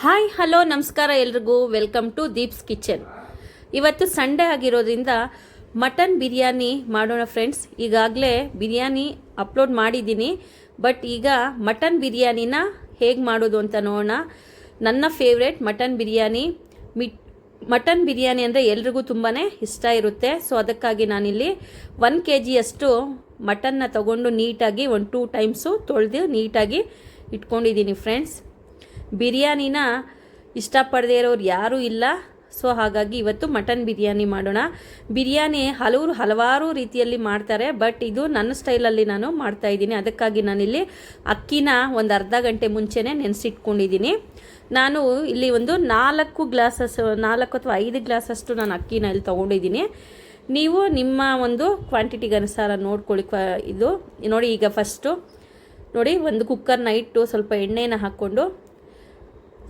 Hi, hello, ನಮಸ್ಕಾರ ಎಲ್ರಿಗೂ. Welcome to Deep's kitchen. ಇವತ್ತು ಸಂಡೇ ಆಗಿರೋದ್ರಿಂದ ಮಟನ್ ಬಿರಿಯಾನಿ ಮಾಡೋಣ ಫ್ರೆಂಡ್ಸ್. ಈಗಾಗಲೇ ಬಿರಿಯಾನಿ ಅಪ್ಲೋಡ್ ಮಾಡಿದ್ದೀನಿ. ಬಟ್ ಈಗ ಮಟನ್ ಬಿರಿಯಾನಿನ ಹೇಗೆ ಮಾಡೋದು ಅಂತ ನೋಡೋಣ. ನನ್ನ ಫೇವ್ರೇಟ್ ಮಟನ್ ಬಿರಿಯಾನಿ. ಮಿಟ್, ಮಟನ್ ಬಿರಿಯಾನಿ ಅಂದರೆ ಎಲ್ರಿಗೂ ತುಂಬಾ ಇಷ್ಟ ಇರುತ್ತೆ. ಸೊ ಅದಕ್ಕಾಗಿ ನಾನಿಲ್ಲಿ ಒನ್ ಕೆ ಜಿಯಷ್ಟು ಮಟನ್ನ ತಗೊಂಡು ನೀಟಾಗಿ ಒಂದು ಟೂ ಟೈಮ್ಸು ತೊಳೆದು ನೀಟಾಗಿ ಇಟ್ಕೊಂಡಿದ್ದೀನಿ ಫ್ರೆಂಡ್ಸ್. ಬಿರಿಯಾನಿನ ಇಷ್ಟಪಡದೇ ಇರೋರು ಯಾರೂ ಇಲ್ಲ. ಸೊ ಹಾಗಾಗಿ ಇವತ್ತು ಮಟನ್ ಬಿರಿಯಾನಿ ಮಾಡೋಣ. ಬಿರಿಯಾನಿ ಹಲವರು ಹಲವಾರು ರೀತಿಯಲ್ಲಿ ಮಾಡ್ತಾರೆ ಬಟ್ ಇದು ನನ್ನ ಸ್ಟೈಲಲ್ಲಿ ನಾನು ಮಾಡ್ತಾ ಇದ್ದೀನಿ. ಅದಕ್ಕಾಗಿ ನಾನಿಲ್ಲಿ ಅಕ್ಕಿನ ಒಂದು ಅರ್ಧ ಗಂಟೆ ಮುಂಚೆನೇ ನೆನೆಸಿಟ್ಕೊಂಡಿದ್ದೀನಿ. ನಾನು ಇಲ್ಲಿ ಒಂದು ನಾಲ್ಕು ಗ್ಲಾಸಸ್, ನಾಲ್ಕು ಅಥವಾ ಐದು ಗ್ಲಾಸಷ್ಟು ನಾನು ಅಕ್ಕಿನ ಇಲ್ಲಿ ತೊಗೊಂಡಿದ್ದೀನಿ. ನೀವು ನಿಮ್ಮ ಒಂದು ಕ್ವಾಂಟಿಟಿಗೆ ಅನುಸಾರ ನೋಡ್ಕೊಳ್ಳಿ ಕ್ವ, ಇದು. ನೋಡಿ ಈಗ ಫಸ್ಟು ನೋಡಿ ಒಂದು ಕುಕ್ಕರ್ನ ಇಟ್ಟು ಸ್ವಲ್ಪ ಎಣ್ಣೆನ ಹಾಕ್ಕೊಂಡು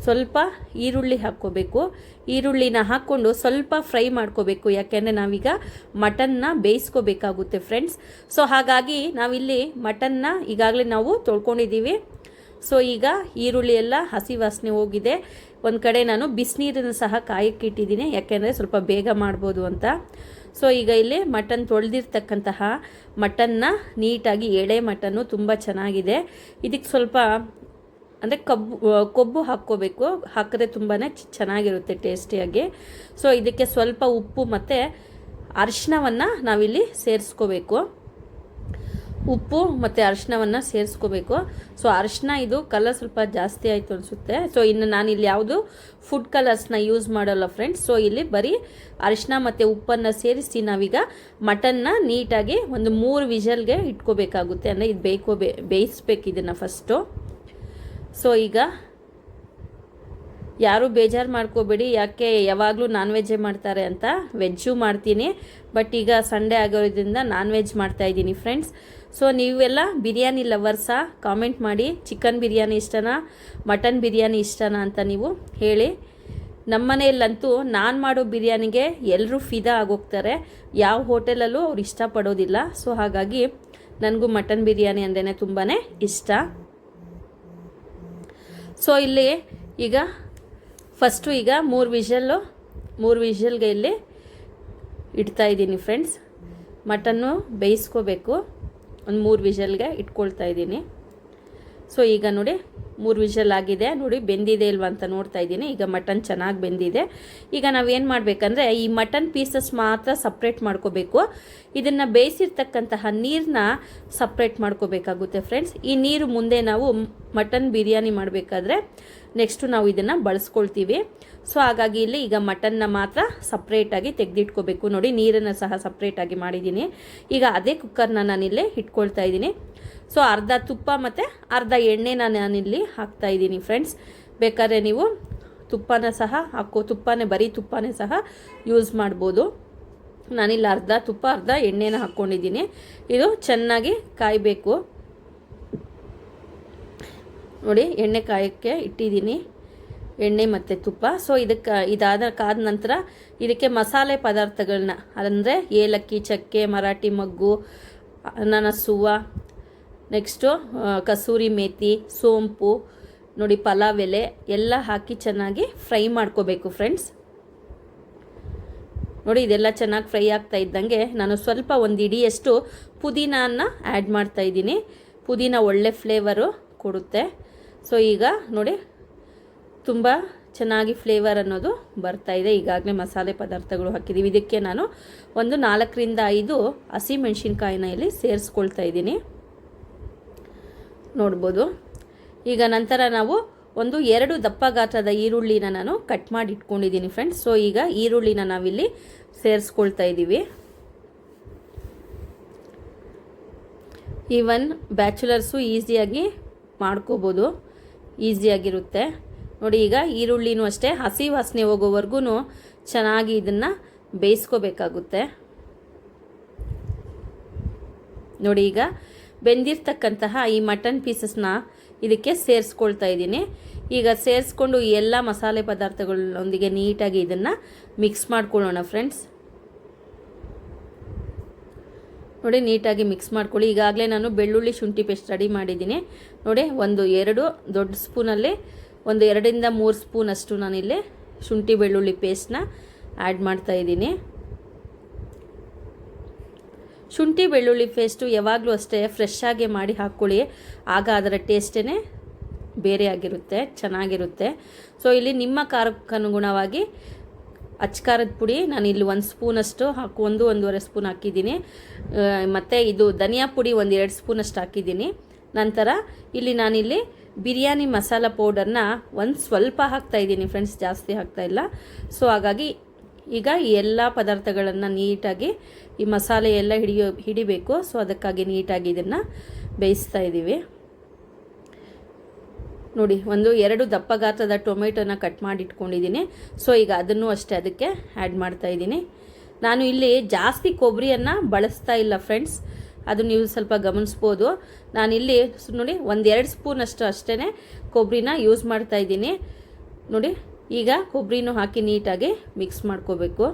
ಸ್ವಲ್ಪ ಈರುಳ್ಳಿ ಹಾಕ್ಕೋಬೇಕು. ಈರುಳ್ಳಿನ ಹಾಕ್ಕೊಂಡು ಸ್ವಲ್ಪ ಫ್ರೈ ಮಾಡ್ಕೋಬೇಕು. ಯಾಕೆಂದರೆ ನಾವೀಗ ಮಟನ್ನ ಬೇಯಿಸ್ಕೋಬೇಕಾಗುತ್ತೆ ಫ್ರೆಂಡ್ಸ್. ಸೊ, ಹಾಗಾಗಿ ನಾವಿಲ್ಲಿ ಮಟನ್ನ ಈಗಾಗಲೇ ನಾವು ತೊಳ್ಕೊಂಡಿದ್ದೀವಿ. ಸೊ, ಈಗ ಈರುಳ್ಳಿ ಎಲ್ಲ ಹಸಿ ವಾಸನೆ ಹೋಗಿದೆ. ಒಂದು ಕಡೆ ನಾನು ಬಿಸಿನೀರನ್ನು ಸಹ ಕಾಯಕ್ಕಿಟ್ಟಿದ್ದೀನಿ ಯಾಕೆಂದರೆ ಸ್ವಲ್ಪ ಬೇಗ ಮಾಡ್ಬೋದು ಅಂತ. ಸೊ, ಈಗ ಇಲ್ಲಿ ಮಟನ್ ತೊಳೆದಿರ್ತಕ್ಕಂತಹ ಮಟನ್ನ ನೀಟಾಗಿ ಎಳೆ ಮಟನ್ನು ತುಂಬ ಚೆನ್ನಾಗಿದೆ. ಇದಕ್ಕೆ ಸ್ವಲ್ಪ ಅಂದರೆ ಕಬ್ಬು ಕೊಬ್ಬು ಹಾಕ್ಕೋಬೇಕು. ಹಾಕಿದ್ರೆ ತುಂಬಾ ಚೆನ್ನಾಗಿರುತ್ತೆ ಟೇಸ್ಟಿಯಾಗಿ. ಸೊ ಇದಕ್ಕೆ ಸ್ವಲ್ಪ ಉಪ್ಪು ಮತ್ತು ಅರಿಶಿನವನ್ನು ನಾವಿಲ್ಲಿ ಸೇರಿಸ್ಕೋಬೇಕು. ಉಪ್ಪು ಮತ್ತು ಅರಿಶಿನವನ್ನು ಸೇರಿಸ್ಕೋಬೇಕು. ಸೊ ಅರಿಶಿನ ಇದು ಕಲರ್ ಸ್ವಲ್ಪ ಜಾಸ್ತಿ ಆಯಿತು ಅನಿಸುತ್ತೆ. ಸೊ ಇನ್ನು ನಾನು ಇಲ್ಲಿ ಯಾವುದು ಫುಡ್ ಕಲರ್ಸ್ನ ಯೂಸ್ ಮಾಡೋಲ್ಲ ಫ್ರೆಂಡ್ಸ್ ಸೊ ಇಲ್ಲಿ ಬರೀ ಅರಿಶಿನ ಮತ್ತು ಉಪ್ಪನ್ನು ಸೇರಿಸಿ ನಾವೀಗ ಮಟನ್ನ ನೀಟಾಗಿ ಒಂದು ಮೂರು ವಿಷಲ್ಗೆ ಇಟ್ಕೋಬೇಕಾಗುತ್ತೆ. ಅಂದರೆ ಇದು ಬೇಕೋ ಬೇಯಿಸ್ಬೇಕು ಇದನ್ನು ಫಸ್ಟು ಸೊ ಈಗ ಯಾರೂ ಬೇಜಾರು ಮಾಡ್ಕೋಬೇಡಿ. ಯಾಕೆ ಯಾವಾಗಲೂ ನಾನ್ ವೆಜ್ಜೇ ಮಾಡ್ತಾರೆ ಅಂತ ವೆಜ್ಜು ಮಾಡ್ತೀನಿ. ಬಟ್ ಈಗ ಸಂಡೇ ಆಗೋದ್ರಿಂದ ನಾನ್ ವೆಜ್ ಮಾಡ್ತಾಯಿದ್ದೀನಿ ಫ್ರೆಂಡ್ಸ್ ಸೊ ನೀವೆಲ್ಲ ಬಿರಿಯಾನಿ ಲವರ್ಸಾ ಕಾಮೆಂಟ್ ಮಾಡಿ. ಚಿಕನ್ ಬಿರಿಯಾನಿ ಇಷ್ಟನಾ? ಮಟನ್ ಬಿರಿಯಾನಿ ಇಷ್ಟನಾ ಅಂತ ನೀವು ಹೇಳಿ. ನಮ್ಮ ಮನೆಯಲ್ಲಂತೂ ನಾನು ಮಾಡೋ ಬಿರಿಯಾನಿಗೆ ಎಲ್ಲರೂ ಫಿದಾ ಆಗೋಗ್ತಾರೆ. ಯಾವ ಹೋಟೆಲಲ್ಲೂ ಅವ್ರು ಇಷ್ಟಪಡೋದಿಲ್ಲ. ಸೊ ಹಾಗಾಗಿ ನನಗೂ ಮಟನ್ ಬಿರಿಯಾನಿ ಅಂದ್ರೇ ತುಂಬಾ ಇಷ್ಟ. ಸೊ ಇಲ್ಲಿ ಈಗ ಫಸ್ಟು ಈಗ ಮೂರು ವಿಷಲ್ಲು ಮೂರು ವಿಷಲ್ಗೆ ಇಲ್ಲಿ ಇಡ್ತಾ ಇದ್ದೀನಿ ಫ್ರೆಂಡ್ಸ್ ಮಟನ್ನು ಬೇಯಿಸ್ಕೋಬೇಕು. ಒಂದು ಮೂರು ವಿಷಲ್ಗೆ ಇಟ್ಕೊಳ್ತಾ ಇದ್ದೀನಿ. ಸೊ ಈಗ ನೋಡಿ. ಮೂರು ವಿಷಲ್ ಆಗಿದೆ. ನೋಡಿ, ಬೆಂದಿದೆ ಇಲ್ವಾ ಅಂತ ನೋಡ್ತಾ ಇದ್ದೀನಿ. ಈಗ ಮಟನ್ ಚೆನ್ನಾಗಿ ಬೆಂದಿದೆ. ಈಗ ನಾವೇನು ಮಾಡಬೇಕಂದ್ರೆ, ಈ ಮಟನ್ ಪೀಸಸ್ ಮಾತ್ರ ಸಪ್ರೇಟ್ ಮಾಡ್ಕೋಬೇಕು. ಇದನ್ನು ಬೇಯಿಸಿರ್ತಕ್ಕಂತಹ ನೀರನ್ನ ಸಪ್ರೇಟ್ ಮಾಡ್ಕೋಬೇಕಾಗುತ್ತೆ, ಫ್ರೆಂಡ್ಸ್. ಈ ನೀರು ಮುಂದೆ ನಾವು ಮಟನ್ ಬಿರಿಯಾನಿ ಮಾಡಬೇಕಾದ್ರೆ ನೆಕ್ಸ್ಟು ನಾವು ಇದನ್ನು ಬಳಸ್ಕೊಳ್ತೀವಿ. ಸೊ ಹಾಗಾಗಿ ಇಲ್ಲಿ ಈಗ ಮಟನ್ನ ಮಾತ್ರ ಸಪ್ರೇಟಾಗಿ ತೆಗೆದಿಟ್ಕೋಬೇಕು. ನೋಡಿ, ನೀರನ್ನು ಸಹ ಸಪ್ರೇಟಾಗಿ ಮಾಡಿದ್ದೀನಿ. ಈಗ ಅದೇ ಕುಕ್ಕರ್ನ ನಾನಿಲ್ಲಿ ಇಟ್ಕೊಳ್ತಾ ಇದ್ದೀನಿ. ಸೊ ಅರ್ಧ ತುಪ್ಪ ಮತ್ತು ಅರ್ಧ ಎಣ್ಣೆನ ನಾನಿಲ್ಲಿ ಹಾಕ್ತಾ ಇದ್ದೀನಿ ಫ್ರೆಂಡ್ಸ್ ಬೇಕಾದ್ರೆ ನೀವು ತುಪ್ಪನ ಸಹ ಹಾಕೋ, ತುಪ್ಪನೇ, ಬರೀ ತುಪ್ಪನೇ ಸಹ ಯೂಸ್ ಮಾಡ್ಬೋದು. ನಾನಿಲ್ಲಿ ಅರ್ಧ ತುಪ್ಪ, ಅರ್ಧ ಎಣ್ಣೆನ ಹಾಕ್ಕೊಂಡಿದ್ದೀನಿ ಇದು ಚೆನ್ನಾಗಿ ಕಾಯಬೇಕು. ನೋಡಿ ಎಣ್ಣೆ ಕಾಯೋಕ್ಕೆ ಇಟ್ಟಿದ್ದೀನಿ. ಎಣ್ಣೆ ಮತ್ತು ತುಪ್ಪ. ಸೊ ಇದಕ್ಕೆ, ಇದಾದ ಕಾದ ನಂತರ ಇದಕ್ಕೆ ಮಸಾಲೆ ಪದಾರ್ಥಗಳನ್ನ ಅಂದರೆ ಏಲಕ್ಕಿ, ಚಕ್ಕೆ, ಮರಾಠಿ ಮಗ್ಗು ನನಸುವ ನೆಕ್ಸ್ಟು ಕಸೂರಿ ಮೇಥಿ ಸೋಂಪು, ನೋಡಿ ಪಲಾವ್ ಎಲೆ ಎಲ್ಲ ಹಾಕಿ ಚೆನ್ನಾಗಿ ಫ್ರೈ ಮಾಡ್ಕೋಬೇಕು ಫ್ರೆಂಡ್ಸ್ ನೋಡಿ ಇದೆಲ್ಲ ಚೆನ್ನಾಗಿ ಫ್ರೈ ಆಗ್ತಾ ಇದ್ದಂಗೆ ನಾನು ಸ್ವಲ್ಪ ಒಂದು ಇಡಿಯಷ್ಟು ಪುದೀನಾನ ಆ್ಯಡ್ ಮಾಡ್ತಾಯಿದ್ದೀನಿ ಪುದೀನ ಒಳ್ಳೆ ಫ್ಲೇವರು ಕೊಡುತ್ತೆ. ಸೊ ಈಗ ನೋಡಿ, ತುಂಬ ಚೆನ್ನಾಗಿ ಫ್ಲೇವರ್ ಅನ್ನೋದು ಬರ್ತಾ ಇದೆ. ಈಗಾಗಲೇ ಮಸಾಲೆ ಪದಾರ್ಥಗಳು ಹಾಕಿದ್ದೀವಿ ಇದಕ್ಕೆ ನಾನು ಒಂದು ನಾಲ್ಕರಿಂದ ಐದು ಹಸಿ ಮೆಣಸಿನ್ಕಾಯಿನ ಇಲ್ಲಿ ಸೇರಿಸ್ಕೊಳ್ತಾ ಇದ್ದೀನಿ. ನೋಡ್ಬೋದು. ಈಗ ನಂತರ ನಾವು ಒಂದು ಎರಡು ದಪ್ಪ ಗಾತ್ರದ ಈರುಳ್ಳಿನ ನಾನು ಕಟ್ ಮಾಡಿ ಇಟ್ಕೊಂಡಿದ್ದೀನಿ ಫ್ರೆಂಡ್ಸ್ ಸೊ ಈಗ ಈರುಳ್ಳಿನ ನಾವಿಲ್ಲಿ ಸೇರಿಸ್ಕೊಳ್ತಾ ಇದ್ದೀವಿ. ಈವನ್ ಬ್ಯಾಚುಲರ್ಸು ಈಸಿಯಾಗಿ ಮಾಡ್ಕೋಬೋದು. ಈಸಿಯಾಗಿರುತ್ತೆ. ನೋಡಿ, ಈಗ ಈರುಳ್ಳಿನೂ ಅಷ್ಟೇ, ಹಸಿ ವಾಸನೆ ಹೋಗೋವರೆಗೂ ಚೆನ್ನಾಗಿ ಇದನ್ನು ಬೇಯಿಸ್ಕೋಬೇಕಾಗುತ್ತೆ. ನೋಡಿ, ಈಗ ಬೆಂದಿರ್ತಕ್ಕಂತಹ ಈ ಮಟನ್ ಪೀಸಸ್ನ ಇದಕ್ಕೆ ಸೇರಿಸ್ಕೊಳ್ತಾ ಇದ್ದೀನಿ. ಈಗ ಸೇರಿಸ್ಕೊಂಡು ಎಲ್ಲ ಮಸಾಲೆ ಪದಾರ್ಥಗಳೊಂದಿಗೆ ನೀಟಾಗಿ ಇದನ್ನು ಮಿಕ್ಸ್ ಮಾಡ್ಕೊಳ್ಳೋಣ, ಫ್ರೆಂಡ್ಸ್. ನೋಡಿ, ನೀಟಾಗಿ ಮಿಕ್ಸ್ ಮಾಡ್ಕೊಳ್ಳಿ. ಈಗಾಗಲೇ ನಾನು ಬೆಳ್ಳುಳ್ಳಿ ಶುಂಠಿ ಪೇಸ್ಟ್ ರೆಡಿ ಮಾಡಿದ್ದೀನಿ. ನೋಡಿ, ಒಂದು ಎರಡು ದೊಡ್ಡ ಸ್ಪೂನಲ್ಲಿ, ಒಂದು ಎರಡರಿಂದ ಮೂರು ಸ್ಪೂನ್ ಅಷ್ಟು ನಾನಿಲ್ಲಿ ಶುಂಠಿ ಬೆಳ್ಳುಳ್ಳಿ ಪೇಸ್ಟ್ನ ಆ್ಯಡ್ ಮಾಡ್ತಾ ಇದ್ದೀನಿ. ಶುಂಠಿ ಬೆಳ್ಳುಳ್ಳಿ ಪೇಸ್ಟು ಯಾವಾಗಲೂ ಅಷ್ಟೇ ಫ್ರೆಶ್ ಆಗಿ ಮಾಡಿ ಹಾಕ್ಕೊಳ್ಳಿ. ಆಗ ಅದರ ಟೇಸ್ಟೇ ಬೇರೆ ಆಗಿರುತ್ತೆ, ಚೆನ್ನಾಗಿರುತ್ತೆ. ಸೊ ಇಲ್ಲಿ ನಿಮ್ಮ ಖಾರಕ್ಕನುಗುಣವಾಗಿ ಅಚ್ಕಾರದ ಪುಡಿ, ನಾನು ಇಲ್ಲಿ ಒಂದು ಸ್ಪೂನಷ್ಟು ಹಾಕಿ, ಒಂದು ಒಂದೂವರೆ ಸ್ಪೂನ್ ಹಾಕಿದ್ದೀನಿ. ಮತ್ತು ಇದು ಧನಿಯಾ ಪುಡಿ ಒಂದು ಎರಡು ಸ್ಪೂನಷ್ಟು ಹಾಕಿದ್ದೀನಿ. ನಂತರ ಇಲ್ಲಿ ನಾನಿಲ್ಲಿ ಬಿರಿಯಾನಿ ಮಸಾಲ ಪೌಡರ್ನ ಒಂದು ಸ್ವಲ್ಪ ಹಾಕ್ತಾ ಇದ್ದೀನಿ ಫ್ರೆಂಡ್ಸ್ ಜಾಸ್ತಿ ಹಾಕ್ತಾ ಇಲ್ಲ. ಸೊ ಹಾಗಾಗಿ ಈಗ ಈ ಎಲ್ಲ ಪದಾರ್ಥಗಳನ್ನು ನೀಟಾಗಿ ಈ ಮಸಾಲೆ ಎಲ್ಲ ಹಿಡಿಯೋ, ಹಿಡಿಬೇಕು. ಸೊ ಅದಕ್ಕಾಗಿ ನೀಟಾಗಿ ಇದನ್ನು ಬೇಯಿಸ್ತಾ ಇದ್ದೀವಿ ನೋಡಿ, ಒಂದು ಎರಡು ದಪ್ಪ ಗಾತ್ರದ ಟೊಮೆಟೊನ ಕಟ್ ಮಾಡಿ ಇಟ್ಕೊಂಡಿದ್ದೀನಿ ಸೊ ಈಗ ಅದನ್ನು ಅಷ್ಟೇ ಅದಕ್ಕೆ ಆ್ಯಡ್ ಮಾಡ್ತಾ ಇದ್ದೀನಿ. ನಾನು ಇಲ್ಲಿ ಜಾಸ್ತಿ ಕೊಬ್ಬರಿಯನ್ನು ಬಳಸ್ತಾ ಇಲ್ಲ ಫ್ರೆಂಡ್ಸ್ ಅದು ನೀವು ಸ್ವಲ್ಪ ಗಮನಿಸ್ಬೋದು. ನಾನಿಲ್ಲಿ ನೋಡಿ, ಒಂದೆರಡು ಸ್ಪೂನಷ್ಟು ಅಷ್ಟೇ ಕೊಬ್ಬರಿನ ಯೂಸ್ ಮಾಡ್ತಾ ಇದ್ದೀನಿ. ನೋಡಿ, ಈಗ ಕೊಬ್ಬರಿನೂ ಹಾಕಿ ನೀಟಾಗಿ ಮಿಕ್ಸ್ ಮಾಡ್ಕೋಬೇಕು.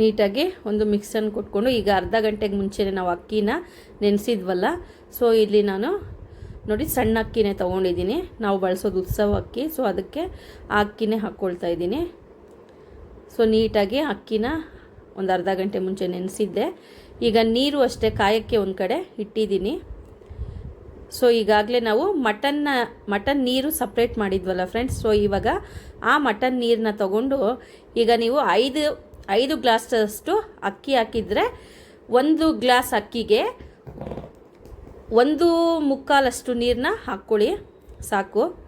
ನೀಟಾಗಿ ಒಂದು ಮಿಕ್ಸನ್ನು ಕೊಟ್ಕೊಂಡು ಈಗ ಅರ್ಧ ಗಂಟೆಗೆ ಮುಂಚೆನೇ ನಾವು ಅಕ್ಕಿನ ನೆನೆಸಿದ್ವಲ್ಲ ಸೊ ಇಲ್ಲಿ ನಾನು ನೋಡಿ ಸಣ್ಣ ಅಕ್ಕಿನೇ ತೊಗೊಂಡಿದ್ದೀನಿ. ನಾವು ಬಳಸೋದು ಉತ್ಸವ ಅಕ್ಕಿ ಸೊ ಅದಕ್ಕೆ ಆ ಅಕ್ಕಿನೇ ಹಾಕ್ಕೊಳ್ತಾ ಇದ್ದೀನಿ. ಸೊ ನೀಟಾಗಿ ಅಕ್ಕಿನ ಒಂದು ಅರ್ಧ ಗಂಟೆ ಮುಂಚೆ ನೆನೆಸಿದ್ದೆ. ಈಗ ನೀರು ಅಷ್ಟೇ ಕಾಯಕ್ಕೆ ಒಂದು ಕಡೆ ಇಟ್ಟಿದ್ದೀನಿ. ಸೊ ಈಗಾಗಲೇ ನಾವು ಮಟನ್ನ, ಮಟನ್ ನೀರು ಸಪ್ರೇಟ್ ಮಾಡಿದ್ವಲ್ಲ ಫ್ರೆಂಡ್ಸ್ ಸೊ ಇವಾಗ ಆ ಮಟನ್ ನೀರನ್ನ ತಗೊಂಡು ಈಗ ನೀವು ಐದು ಐದು ಗ್ಲಾಸಷ್ಟು ಅಕ್ಕಿ ಹಾಕಿದರೆ ಒಂದು ಗ್ಲಾಸ್ ಅಕ್ಕಿಗೆ ಒಂದು ಮುಕ್ಕಾಲಷ್ಟು ನೀರನ್ನ ಹಾಕ್ಕೊಳ್ಳಿ. ಸಾಕು.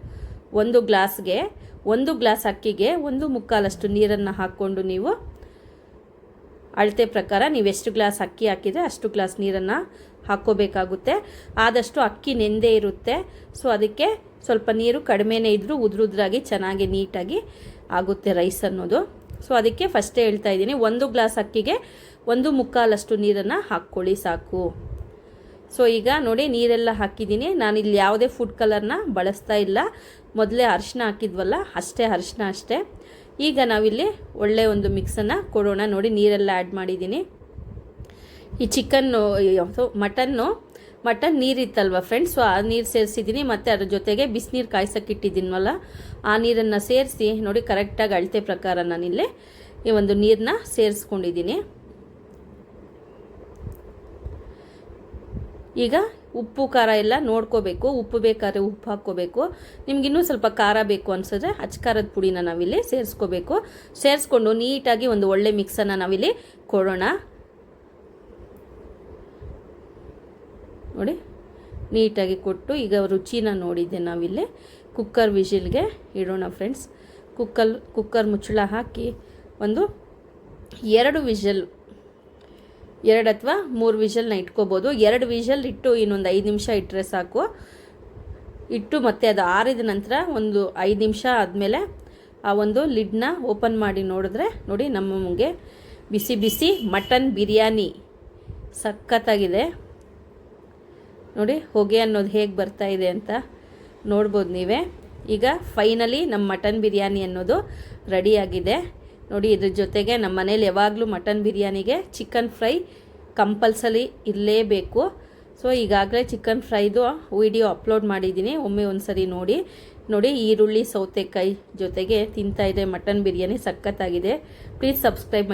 ಒಂದು ಗ್ಲಾಸ್ಗೆ, ಒಂದು ಗ್ಲಾಸ್ ಅಕ್ಕಿಗೆ ಒಂದು ಮುಕ್ಕಾಲಷ್ಟು ನೀರನ್ನು ಹಾಕ್ಕೊಂಡು ನೀವು ಅಳತೆ ಪ್ರಕಾರ ನೀವು ಎಷ್ಟು ಗ್ಲಾಸ್ ಅಕ್ಕಿ ಹಾಕಿದರೆ ಅಷ್ಟು ಗ್ಲಾಸ್ ನೀರನ್ನು ಹಾಕ್ಕೋಬೇಕಾಗುತ್ತೆ. ಆದಷ್ಟು ಅಕ್ಕಿ ನೆಂದೇ ಇರುತ್ತೆ. ಸೊ, ಅದಕ್ಕೆ ಸ್ವಲ್ಪ ನೀರು ಕಡಿಮೆನೇ ಇದ್ದರೂ ಉದ್ರುದ್ರಾಗಿ ಚೆನ್ನಾಗಿ ನೀಟಾಗಿ ಆಗುತ್ತೆ ರೈಸ್ ಅನ್ನೋದು. ಸೊ ಅದಕ್ಕೆ ಫಸ್ಟೇ ಹೇಳ್ತಾ ಇದ್ದೀನಿ, ಒಂದು ಗ್ಲಾಸ್ ಅಕ್ಕಿಗೆ ಒಂದು ಮುಕ್ಕಾಲಷ್ಟು ನೀರನ್ನು ಹಾಕ್ಕೊಳ್ಳಿ ಸಾಕು. ಸೊ ಈಗ ನೋಡಿ ನೀರೆಲ್ಲ ಹಾಕಿದ್ದೀನಿ. ನಾನು ಇಲ್ಲಿ ಯಾವುದೇ ಫುಡ್ ಕಲರ್ನ ಬಳಸ್ತಾ ಇಲ್ಲ. ಮೊದಲೇ ಅರಿಶಿನ ಹಾಕಿದ್ವಲ್ಲ, ಅಷ್ಟೇ ಅರಿಶಿನ ಅಷ್ಟೇ. ಈಗ ನಾವಿಲ್ಲಿ ಒಳ್ಳೆ ಒಂದು ಮಿಕ್ಸನ್ನು ಕೊಡೋಣ. ನೋಡಿ ನೀರೆಲ್ಲ ಆ್ಯಡ್ ಮಾಡಿದ್ದೀನಿ. ಈ ಚಿಕನ್ನು ಮಟನ್ನು ಮಟನ್ ನೀರಿತ್ತಲ್ವ ಫ್ರೆಂಡ್ಸ್ ಆ ನೀರು ಸೇರಿಸಿದ್ದೀನಿ ಮತ್ತು ಅದ್ರ ಜೊತೆಗೆ ಬಿಸಿನೀರು ಕಾಯ್ಸಕ್ಕೆ ಇಟ್ಟಿದ್ದೀನಲ್ಲ ಆ ನೀರನ್ನು ಸೇರಿಸಿ, ನೋಡಿ ಕರೆಕ್ಟಾಗಿ ಅಳತೆ ಪ್ರಕಾರ ನಾನಿಲ್ಲೇ ಈ ಒಂದು ನೀರನ್ನ ಸೇರಿಸ್ಕೊಂಡಿದ್ದೀನಿ ಈಗ ಉಪ್ಪು, ಖಾರ ಎಲ್ಲ ನೋಡ್ಕೋಬೇಕು, ಉಪ್ಪು ಬೇಕಾದ್ರೆ ಉಪ್ಪು ಹಾಕ್ಕೋಬೇಕು. ನಿಮ್ಗಿನ್ನೂ ಸ್ವಲ್ಪ ಖಾರ ಬೇಕು ಅನ್ಸಿದ್ರೆ ಅಚ್ಕಾರದ ಪುಡಿನ ನಾವಿಲ್ಲಿ ಸೇರಿಸ್ಕೋಬೇಕು. ಸೇರಿಸ್ಕೊಂಡು ನೀಟಾಗಿ ಒಂದು ಒಳ್ಳೆ ಮಿಕ್ಸನ್ನು ನಾವಿಲ್ಲಿ ಕೊಡೋಣ. ನೋಡಿ, ನೀಟಾಗಿ ಕೊಟ್ಟು ಈಗ ರುಚಿನ ನೋಡಿದ್ದೆ ನಾವಿಲ್ಲಿ. ಕುಕ್ಕರ್ ವಿಷಿಲ್ಗೆ ಇಡೋಣ ಫ್ರೆಂಡ್ಸ್. ಕುಕ್ಕಲ್ ಕುಕ್ಕರ್ ಮುಚ್ಚಳ ಹಾಕಿ ಒಂದು ಎರಡು ವಿಷಲ್ ಎರಡು ಅಥವಾ ಮೂರು ವಿಷಲ್ನ ಇಟ್ಕೋಬೋದು. ಎರಡು ವಿಷಲ್ ಇಟ್ಟು ಇನ್ನೊಂದು ಐದು ನಿಮಿಷ ಇಟ್ಟರೆ ಸಾಕು. ಇಟ್ಟು ಮತ್ತೆ ಅದು ಆರಿದ ನಂತರ ಒಂದು ಐದು ನಿಮಿಷ ಆದಮೇಲೆ ಆ ಒಂದು ಲಿಡ್ನ ಓಪನ್ ಮಾಡಿ ನೋಡಿದ್ರೆ ನೋಡಿ ನಮಗೆ ಬಿಸಿ ಬಿಸಿ ಮಟನ್ ಬಿರಿಯಾನಿ ಸಖತ್ತಾಗಿದೆ. ನೋಡಿ, ಹೊಗೆ ಅನ್ನೋದು ಹೇಗೆ ಬರ್ತಾ ಇದೆ ಅಂತ ನೋಡ್ಬೋದು ನೀವೇ. ಈಗ ಫೈನಲಿ ನಮ್ಮ ಮಟನ್ ಬಿರಿಯಾನಿ ಅನ್ನೋದು ರೆಡಿಯಾಗಿದೆ. ನೋಡಿ, ಇದ್ರ ಜೊತೆಗೆ ನಮ್ಮ ಮನೇಲಿ ಯಾವಾಗಲೂ ಮಟನ್ ಬಿರಿಯಾನಿಗೆ ಚಿಕನ್ ಫ್ರೈ ಕಂಪಲ್ಸರಿ ಇರಲೇಬೇಕು. ಸೊ ಈಗಾಗಲೇ ಚಿಕನ್ ಫ್ರೈದು ವಿಡಿಯೋ ಅಪ್ಲೋಡ್ ಮಾಡಿದ್ದೀನಿ. ಒಮ್ಮೆ ಒಂದು ನೋಡಿ. ನೋಡಿ, ಈರುಳ್ಳಿ ಸೌತೆಕಾಯಿ ಜೊತೆಗೆ ತಿಂತಾ ಇದೆ ಮಟನ್ ಬಿರಿಯಾನಿ ಸಖತ್ತಾಗಿದೆ. Please subscribe